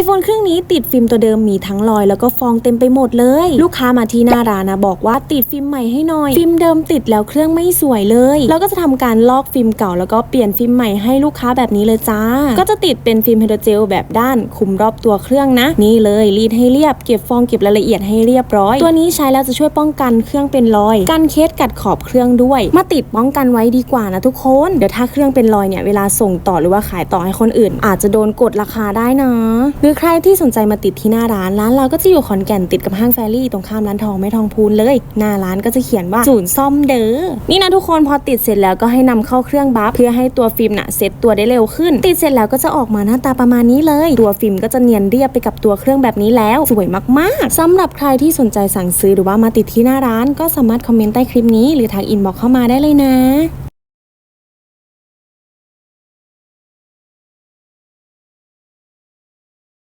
iPhone เครื่องนี้ติดฟิล์มตัวเดิมมีทั้งรอยแล้วก็ฟองเต็มไปหมดเลย ลูกค้ามาที่หน้าร้านนะบอกว่าติดฟิล์มใหม่ให้หน่อย ฟิล์มเดิมติดแล้วเครื่องไม่สวยเลยแล้วก็จะทำการลอกฟิล์มเก่าแล้วก็เปลี่ยนฟิล์มใหม่ให้ลูกค้าแบบนี้เลยจ้า ก็จะติดเป็นฟิล์มไฮโดรเจลแบบด้านคุมรอบตัวเครื่องนะ นี่เลยรีดให้เรียบเก็บฟองเก็บรายละเอียดให้เรียบร้อย ตัวนี้ใช้แล้วจะช่วยป้องกันเครื่องเป็นรอยกันเคสกัดขอบเครื่องด้วย มาติดป้องกันไว้ดีกว่านะทุกคนเดี๋ยวถ้าเครื่องเป็นรอยเนี่ยเวลาส่งต่อหรือว่าขายต่อให้คนอื่น อาจจะโดนกดราคาได้นะหรือใครที่สนใจมาติดที่หน้าร้าน ร้านเราก็จะอยู่ขอนแก่นติดกับห้างแฟรี่ตรงข้ามร้านทองแม่ทองพูนเลย หน้าร้านก็จะเขียนว่าศูนย์ซ่อมเด้อนี่นะทุกคนพอติดเสร็จแล้วก็ให้นำเข้าเครื่องบัฟเพื่อให้ตัวฟิล์มน่ะเซตตัวได้เร็วขึ้น ติดเสร็จแล้วก็จะออกมาหน้าตาประมาณนี้เลย ตัวฟิล์มก็จะเนียนเรียบไปกับตัวเครื่องแบบนี้แล้ว สวยมากๆสำหรับใครที่สนใจสั่งซื้อหรือว่ามาติดที่หน้าร้าน ก็สามารถคอมเมนต์ใต้คลิปนี้หรือทางอินบ็อกเข้ามาได้เลยนะ